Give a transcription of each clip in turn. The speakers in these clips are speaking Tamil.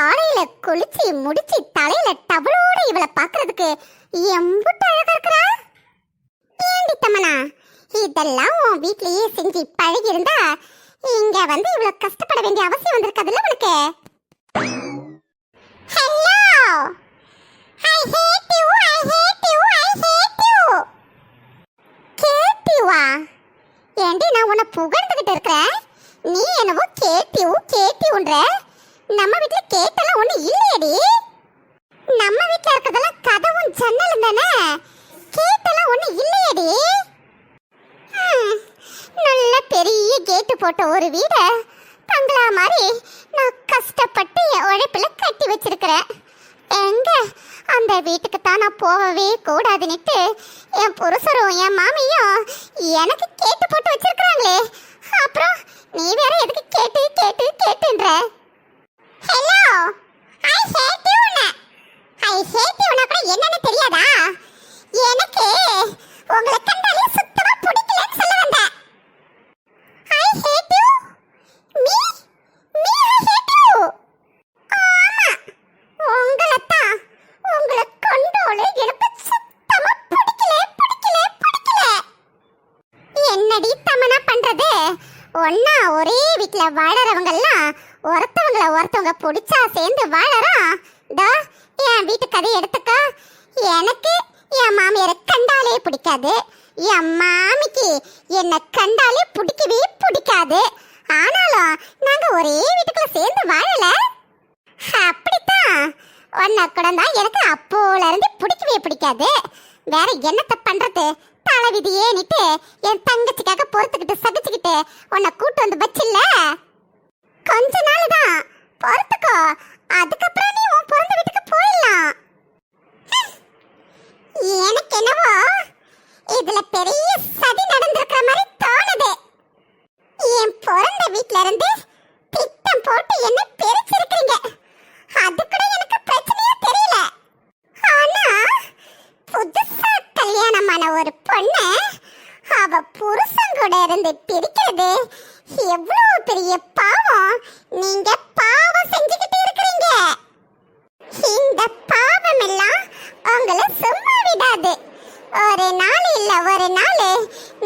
காலையில குளிச்சு முடிச்சு தலையில டவலோட இவளை பாக்குறதுக்கு எம்புட்டு அழகா இருக்கிறா? ஏண்டி தமனா இதெல்லாம் உன் வீட்லயே செஞ்சு பழகி இருந்தா இங்க வந்து இவ்வளவு கஷ்டப்பட வேண்டிய அவசியம் வந்திருக்காதுல்ல உனக்கு? Hello I hate you I hate you I hate you கேட்டிவா ஏண்டி நான் உன்னை புகழ்ந்துகிட்டு இருக்கிறேன்? நீ என்னவோ கேட்டியூ கேட்டியூன்ற நம்ம வீட்ல கேட்டெல்லாம் ஒண்ணு இல்லையடி. நம்ம வீட்ல இருக்கிறதெல்லாம் கதவும் ஜன்னலும் தானே? கேட்டெல்லாம் ஒண்ணு இல்லையடி. நல்ல பெரிய கேட்டு போட்ட ஒரு வீட பங்களா மாதிரி நான் கஷ்டப்பட்டு என் உழைப்புல கட்டி வச்சிருக்கிறேன். எங்க? அந்த வீட்டுக்கு தான் நான் போகவே கூடாதுன்னுட்டு என் புருஷரும் என் மாமியும் எனக்கு கேட்டு போட்டு வச்சிருக்கிறாங்களே. அப்புறம் நீ வேற எதுக்கு கேட்டு கேட்டு கேட்டுன்ற? Hello I hate you I hate you கூட என்னன்னு தெரியாதா? எனக்கு உங்களை கண்டாலே சுத்தமா பிடிக்கலன்னு சொல்ல வந்தேன். I hate you me me I hate you ஆமா உங்களை தான் உங்களை கண்டாலே எனக்கு சுத்தமா பிடிக்கல பிடிக்கல பிடிக்கல என்னடி தமனா பண்றது ஒன்னா ஒரே வீட்ல வாழறவங்க எல்லாம் ஒருத்தவங்கள ஒருத்தவங்க பிடிச்சா சேர்ந்து வாழறோம் தா என் வீட்டு கதையை எடுத்துக்கோ. எனக்கு என் மாமியாரை கண்டாலே பிடிக்காது. என் மாமிக்கு என்னை கண்டாலே பிடிக்கவே பிடிக்காது. ஆனாலும் நாங்க ஒரே வீட்டுக்குள்ள சேர்ந்து வாழல. அப்படித்தான். உன்னை கூட தான் எனக்கு அப்போல இருந்து பிடிக்கவே பிடிக்காது. வேற என்னத்தை பண்றது? தலைவிதியே நிட்டு என் தங்கச்சிக்காக பொறுத்துக்கிட்டு சகிச்சுக்கிட்டு உன்னை கூட்டு வந்து வச்சில்ல? கொஞ்ச நாள் தான் பொறுத்துக்கோ. அதுக்கப்புறம் நீ உன் பிறந்த வீட்டுக்கு போயிடலாம். எனக்கு என்னவோ? இதுல பெரிய சதி நடந்திருக்கிற மாதிரி தோணுது. என் பிறந்த வீட்ல இருந்து திட்டம் போட்டு என்ன பிரிச்சிருக்கீங்க அது கூட எனக்கு பிரச்சனையே தெரியல. ஆனா புதுசா கல்யாணமான ஒரு பொண்ணு அவ புருஷன் கூட இருந்து பிரிக்கிறது எவ்வளவு பெரிய பாவம் நீங்க பாவம் செஞ்சுக்கிட்டு இருக்கிறீங்க இந்த பாவம் எல்லாம் உங்களை சும்மா விடாது ஒரு நாள் இல்ல ஒரு நாள்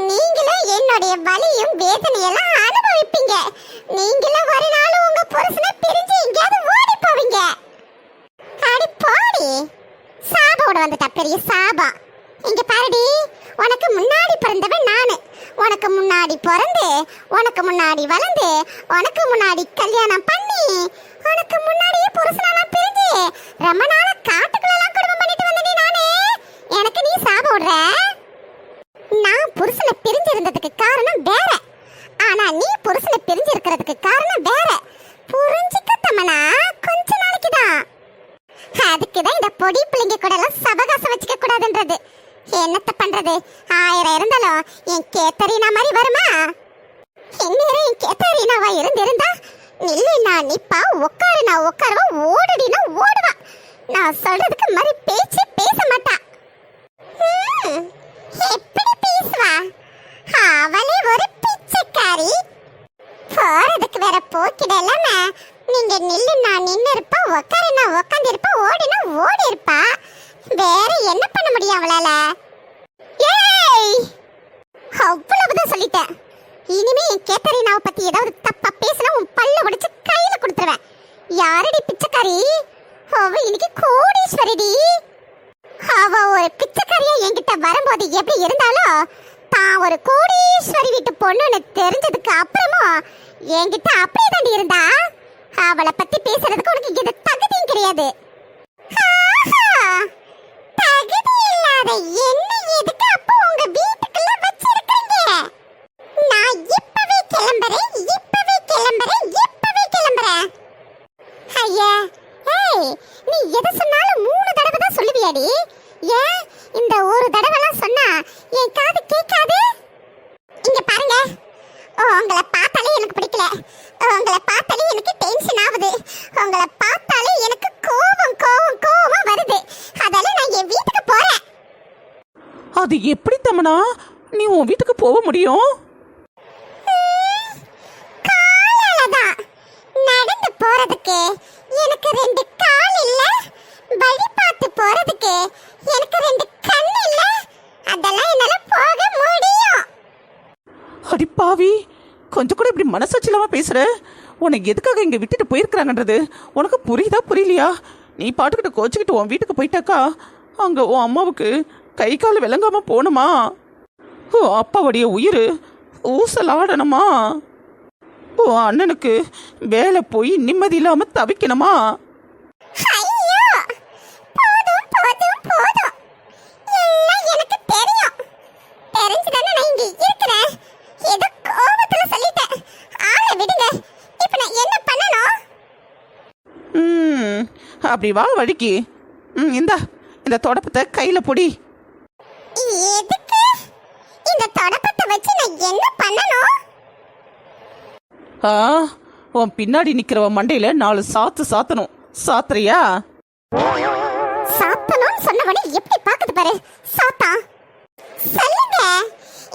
நீங்களும் என்னுடைய வலியும் வேதனையெல்லாம் அனுபவிப்பீங்க நீங்களும் ஒரு நாள் உங்க புருஷனை பிரிஞ்சு எங்கேயாவது ஓடி போவீங்க அடி போடி சாபோட வந்துட்டா பெரிய சாபம் இங்க பாருடி உனக்கு முன்னாடி பிறந்தவன் நானு உனக்கு முன்னாடி பிறந்து உனக்கு முன்னாடி வளர்ந்து உனக்கு முன்னாடி கல்யாணம் பண்ணி உனக்கு முன்னாடியே புருஷனெல்லாம் பிரிஞ்சு ரொம்ப நாளா காட்டுக்குள்ளெல்லாம் குடும்பம் பண்ணிட்டு வந்தனே நானே எனக்கு நீ சாபம் விடுற? நான் புருஷனை பிரிஞ்சிருந்ததுக்கு காரணம் வேற. ஆனா நீ புருஷனை பிரிஞ்சிருக்கிறதுக்கு காரணம் வேற. புரிஞ்சுக்க தமனா கொஞ்ச நாளைக்கு தான் அதுக்கு தான் இந்த பொடி பிள்ளைங்க கூட எல்லாம் சபகாசம் வச்சுக்க கூடாதுன்றது என்னத்த பண்றது? ஆயிரம் இருந்தாலும் என் கேத்தரினா மாதிரி வருமா? இந்நேரம் என் கேத்தரினாவா இருந்திருந்தா? நில்லுனா நிப்பா உட்காருனா உட்காருவா ஓடுடினா ஓடுவா. நான் சொல்றதுக்கு மாதிரி பேச்சு பேச மாட்டா. எப்படி பேசுவா? அவளே ஒரு பிச்சைக்காரி. போறதுக்கு வேற போக்கிடலாம நீங்க நில்லுனா நின்னு இருப்பா உட்காருனா உட்காந்து இருப்பா ஓடினா ஓடி இருப்பா வேற என்ன பண்ண முடியும் அவளால? ஏய்! அவ்வளவுதான் சொல்லிட்டேன். இனிமே என் கேத்தரினாவை பத்தி ஏதாவது தப்பா பேசினா உன் பல்ல உடைச்சு கையில கொடுத்துருவேன். யாரடி பிச்சைக்காரி? அவ இன்னைக்கு கோடீஸ்வரிடி. அவ ஒரு பிச்சைக்காரியா என்கிட்ட வரும்போது எப்படி இருந்தாலும் தான் ஒரு கோடீஸ்வரி வீட்டு பொண்ணுன்னு தெரிஞ்சதுக்கு அப்புறமும் என்கிட்ட அப்படியே தாண்டி இருந்தா அவளை பத்தி பேசுறதுக்கு உனக்கு இது தகுதியும் கிடையாது. தகுதி என்ன எதுக்கு அப்போ உங்க வீட்டுக்குள்ள வச்சிருக்கீங்க? நான் இப்பவே கிளம்புறேன் இப்பவே கிளம்புறேன் இப்பவே கிளம்புறேன். ஐயா ஏய் நீ எது சொன்னாலும் மூணு தடவை தான் சொல்லுவியாடி. ஏன்? இந்த ஒரு தடவைலாம் சொன்னா என் காது கேட்காது? இங்க பாருங்க. உங்களை பார்த்தாலே எனக்கு பிடிக்கல. உங்களை பார்த்தாலே எனக்கு டென்ஷன் ஆகுது. உங்களை பார்த்தாலே எனக்கு கோபம் கோபம் கோபம் வருது அதால நான் என் வீட்டுக்கு போறேன் அது எப்படி தமனா? நீ உன் வீட்டுக்கு போக முடியும்? நடந்து போறதுக்கு எனக்கு ரெண்டு கால் இல்ல. வழி பார்த்து போறதுக்கு எனக்கு ரெண்டு கண் இல்ல. அதெல்லாம் என்னால போக முடியும். அடி பாவி கொஞ்சம் கூட இப்படி மனசாட்சி இல்லாம பேசுற? உனக்கு எதுக்காக இங்க விட்டுட்டு போயிருக்கிறாங்கன்றது உனக்கு புரியுதா புரியலையா? நீ பாட்டுக்கிட்டு கோச்சுக்கிட்டு உன் வீட்டுக்கு போயிட்டாக்கா அங்க உன் அம்மாவுக்கு கை கால் விளங்காம போகணுமா ஓ அப்பாவுடைய உயிர் ஊசலாடணுமா? ஓ அண்ணனுக்கு வேலை போய் நிம்மதி இல்லாம தவிக்கணுமா? அப்படி வா வழிக்கு. ம் இந்தா இந்த தொடப்பத்தை கையில் பொடி. எதுக்கு? இந்த தொடப்பத்தை வச்சு நான் என்ன பண்ணணும்? ஆ உன் பின்னாடி நிற்கிறவ மண்டையில் நாலு சாத்து சாத்தணும். சாத்துறியா? சாத்தணும்னு சொன்னவனே எப்படி பாக்குது பாரு. சாத்தா. சொல்லுங்க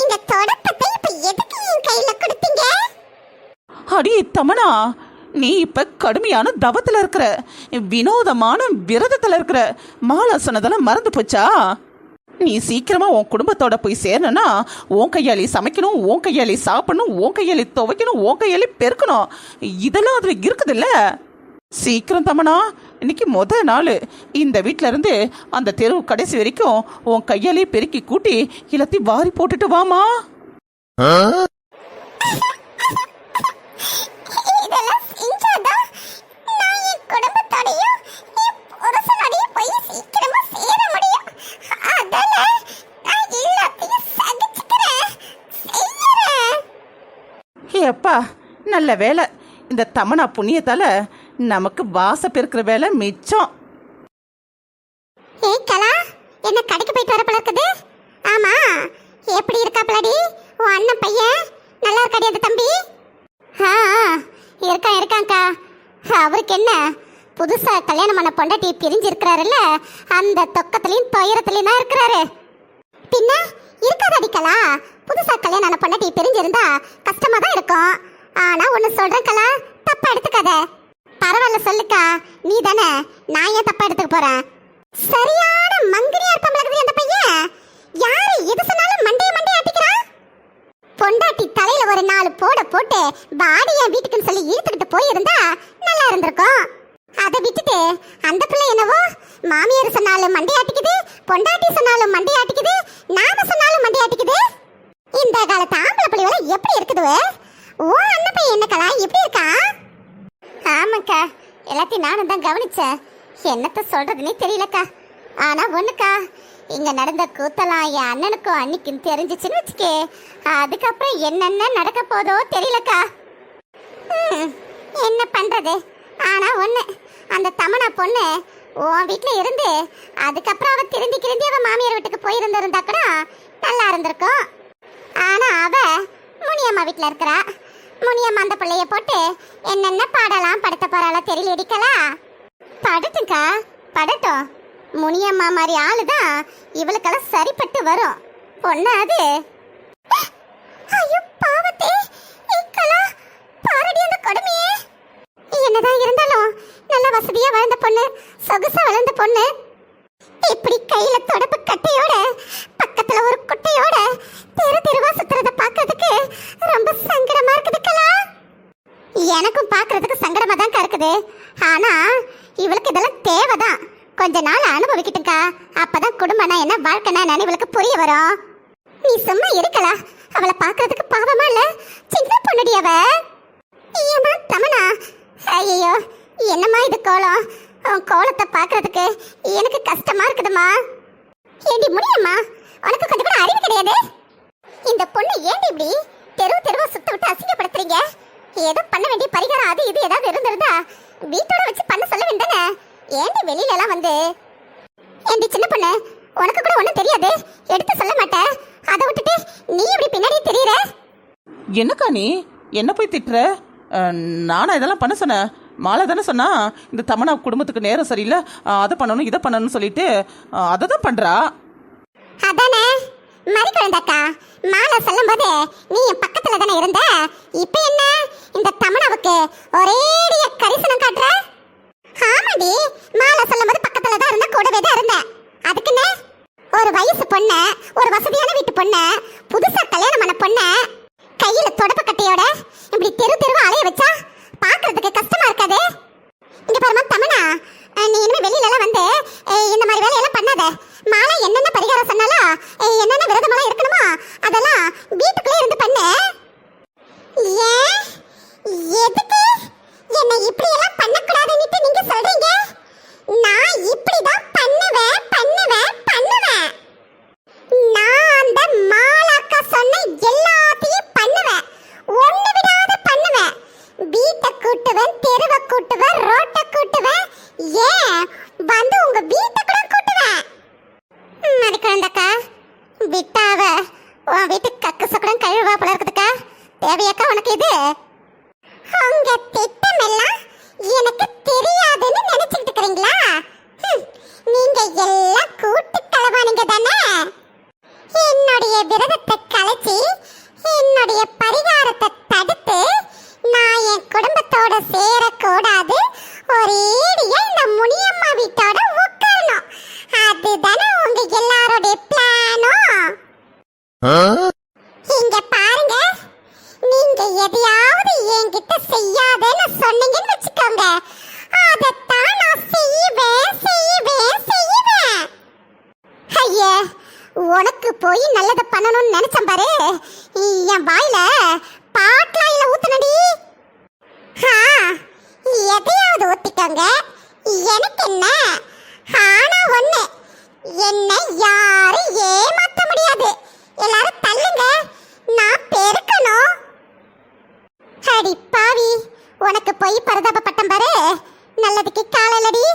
இந்த தொடப்பத்தை இப்ப எதுக்கு என் கையில கொடுத்தீங்க? அடி தமனா நீ இப்ப கடுமையான தவத்துல இருக்கிற வினோதமான விரதத்துல இருக்கிற மாலா சொன்னதெல்லாம் மறந்து போச்சா? நீ சீக்கிரமா உன் குடும்பத்தோட போய் சேரணும்னா உன் கையாளி சமைக்கணும் உன் கையாளி சாப்பிடணும் உன் கையாளி துவைக்கணும் உன் கையாளி பெருக்கணும். இதெல்லாம் அதுல இருக்குதுல்ல? சீக்கிரம் தமனா இன்னைக்கு முத நாள். இந்த வீட்ல இருந்து அந்த தெருவு கடைசி வரைக்கும் உன் கையாலே பெருக்கி கூட்டி எல்லாத்தையும் வாரி போட்டுட்டு வாமா இதெல்லாம் செஞ்சாதான் நான் என் குடும்பத்தோடையும் என் புருஷனோடையும் போய் சீக்கிரமா சேர முடியும் அதால நான் எல்லாத்தையும் சகிச்சுக்கிறேன் செய்யறேன் ஏப்பா நல்ல வேலை இந்த தமனா புண்ணியத்தால நமக்கு வாச பெருக்கிற வேலை மிச்சம். ஏய் கலா என்ன கடைக்கு போயிட்டு வர பழக்குது ஆமா எப்படி இருக்கா இருக்காப்லடி உன் அண்ணன் பையன் நல்லா இருக்காடி அந்த தம்பி? ஆ இருக்கா இருக்கான் இருக்காங்க்கா அவருக்கு என்ன புதுசா கல்யாணம் பண்ண பொண்டாட்டி பிரிஞ்சு இருக்கிறாருல்ல அந்த தொக்கத்துலயும் துயரத்துலயும் தான் இருக்கிறாரு. பின்ன இருக்காதாடி புதுசா கல்யாணம் ஆன பொண்டாட்டி தெரிஞ்சிருந்தா கஷ்டமா தான் இருக்கும். ஆனா ஒன்னு சொல்றேன் கலா தப்பா எடுத்துக்காத. பரவாயில்ல சொல்லுக்கா நீ தானே நான் ஏன் தப்பா எடுத்துக்க போறேன்? சரியான மங்கிரியா இருப்பான் இருக்குது அந்த பையன்? யாரு எது சொன்னாலும் மண்டைய மண்டைய ஆட்டிக்கிறான் பொண்டாட்டி தலையில ஒரு நாலு போட போட்டு பாடி என் வீட்டுக்குன்னு சொல்லி இழுத்துக்கிட்டு போயிருந்தா நல்லா இருந்திருக்கும். அதை விட்டுட்டு அந்த பிள்ளை என்னவோ மாமியார் சொன்னாலும் மண்டையாட்டிக்குது பொண்டாட்டி சொன்னாலும் மண்டையாட்டிக்குது நாம சொன்னாலும் மண்டையாட்டிக்குது இந்த காலத்து ஆம்பளை பிள்ளைகளை எப்படி ஓ அண்ணன் பையன் என்ன எப்படி இருக்கா? ஆமாக்கா எல்லாத்தையும் நானும் தான் கவனிச்சேன். என்னத்த சொல்றதுன்னே தெரியலக்கா. ஆனா ஒண்ணுக்கா இங்க நடந்த கூத்தலாம் என் அண்ணனுக்கும் அன்னைக்கும் தெரிஞ்சிச்சுன்னு வச்சுக்கே அதுக்கப்புறம் என்னென்ன நடக்க போதோ தெரியலக்கா. என்ன பண்றது? ஆனா ஒண்ணு அந்த தமனா பொண்ணு உன் வீட்ல இருந்து அதுக்கப்புறம் அவ திரும்பி திரும்பி அவன் மாமியார் வீட்டுக்கு போயிருந்திருந்தா கூட நல்லா இருந்திருக்கும். ஆனா அவ முனியம்மா வீட்ல இருக்கிறா? முனியம்மா அந்த பிள்ளைய போட்டு என்னென்ன பாடலாம் படுத்த போறாளோ தெரியல இடிக்கலா படட்டுக்கா படட்டும். முனியம்மா மாதிரி ஆளு தான் இவளுக்கெல்லாம் சரிப்பட்டு வரும். பொண்ணு அது? ஐயோ பாவத்தே. இக்கலா பாரடி அந்த கொடுமையே. என்னதான் இருந்தாலும் நல்ல வசதியா வளர்ந்த பொண்ணு சொகுசா வளர்ந்த பொண்ணு. இப்படி கையில தொடப்பு கட்டையோட பக்கத்துல ஒரு குட்டையோட தெரு தெருவா சுத்துறத பாக்குறதுக்கு ரொம்ப சங்கடமா இருக்குது கலா. எனக்கும் பாக்குறதுக்கு சங்கடமா தான் இருக்குது ஆனா இவளுக்கு இதெல்லாம் தேவைதான். கொஞ்ச நாள் அனுபவிக்கட்டும்க்கா. அப்பதான் குடும்பம்னா என்ன வாழ்க்கைனா என்னன்னு இவளுக்கு புரிய வரும். நீ சும்மா இருக்கலா அவளை பாக்குறதுக்கு பாவமா இல்ல? சின்ன பொண்ணுடி அவ. ஏமா தமனா? ஐயோ என்னம்மா இது கோலம்? உன் கோலத்தை பார்க்கறதுக்கு எனக்கு கஷ்டமா இருக்குதுமா ஏண்டி முடியுமா? உனக்கு கொஞ்சம் கூட அறிவு கிடையாது? இந்த பொண்ணு ஏண்டி இப்படி தெருவு தெருவா சுத்த விட்டு அசிங்கப்படுத்துறீங்க? ஏதோ பண்ண வேண்டிய பரிகாரம் அது இது ஏதாவது இருந்திருந்தா வீட்டோட வச்சு பண்ண சொல்ல வேண்டானே. ஏண்டி வெளியில எல்லாம் வந்து? ஏண்டி சின்ன பொண்ணு உனக்கு கூட ஒண்ணும் தெரியாது. எடுத்து சொல்ல மாட்டேன் அதை விட்டுட்டு நீ இப்படி பின்னாடியே தெரியற? என்னக்கா நீ? என்ன போய் திட்டுற? நானா இதெல்லாம் பண்ண சொன்னேன் மாலை தானே சொன்னா இந்த தமனா குடும்பத்துக்கு நேரம் சரியில்லை அதை பண்ணணும் இதை பண்ணணும்னு சொல்லிட்டு அதை தான் பண்ணுறா அதானே? மறி குழந்தாக்கா சொல்லும் சொல்லும்போது நீ என் பக்கத்துல தானே இருந்த? இப்ப என்ன? இந்த தமனாவுக்கு ஒரேடிய கரிசனம் காட்டுற? ஆமாடி மாலை சொல்லும்போது பக்கத்துல தான் இருந்த கூடவே தான் இருந்தேன். அதுக்குன்னு ஒரு வயசு பொண்ணு ஒரு வசதியான வீட்டு பொண்ணு புதுசா கல்யாணம் பண்ண பொண்ணு கையில தொடப்ப கட்டையோட இப்படி தெரு தெருவா அலைய வச்சா பாக்குறதுக்கு கஷ்டமா இருக்காது? இங்க பாருமா தமனா நீ இனிமே வெளியில எல்லாம் வந்து இந்த மாதிரி வேலையெல்லாம் பண்ணாத. மாலை என்னென்ன பரிகாரம் சொன்னாலும் என்னென்ன விரதமெல்லாம் இருக்கணுமா? அதெல்லாம் வீட்டுக்கு இருந்து பண்ணு ஏன் எதுக்கு என்னை இப்படி எல்லாம் பண்ணக்கூடாதுன்னுட்டு நீங்க சொல்றீங்க நான் இப்படிதான் பண்ணுவேன் பண்ணுவேன் பண்ணுவேன் நான் அந்த மாலாக்கா சொன்ன எல்லாத்தையும் பண்ணுவேன் ஒண்ணு விடாத பண்ணுவேன் வீட்டை கூட்டுவேன் தெருவை கூட்டுவேன் ரோட்டை கூட்டுவேன் ஏன் வந்து உங்க வீட்டை கூட கூட்டுவேன் மறிக்கண்டக்கா விட்டாவ உன் வீட்டு கக்கு சக்கரம் கழுவா போல இருக்குதுக்கா தேவையாக்கா உனக்கு இது? உங்க திட்டம் எல்லாம் எனக்கு தெரியாதுன்னு நினைச்சிட்டு இருக்கிறீங்களா? ஹம், நீங்க எல்லாம் கூட்டு கலவானுங்க தானே? என்னுடைய விரதத்தை கலைச்சி என்னுடைய பரிகாரத்தை தடுத்து நான் என் குடும்பத்தோட சேரக்கூடாது ஒரேடியா இந்த முனியம்மா வீட்டோட உட்காரணும் அதுதானே உங்க எல்லாரோட பிளானும் இங்க பாருங்க நீங்க எதையாவது என்கிட்ட செய்யாதேன்னு சொன்னீங்கன்னு வச்சுக்கோங்க அதைத்தான் நான் செய்வேன் செய்வேன் செய்வேன் ஐயா உனக்கு போய் நல்லதை பண்ணணும்னு நினைச்சேன் பாரு. என் வாயில பாட்லாயில ஊத்துனடி? எதையாவது ஊத்திக்கோங்க. எனக்கு என்ன? ஆனா ஒண்ணு. என்ன யாரும் ஏமாத்த முடியாது. எல்லாரும் தள்ளுங்க. நான் பெருக்கணும். அடி பாவி உனக்கு போய் பரதாபப்பட்டம் பாரு. நல்லதுக்கு காலல்லடி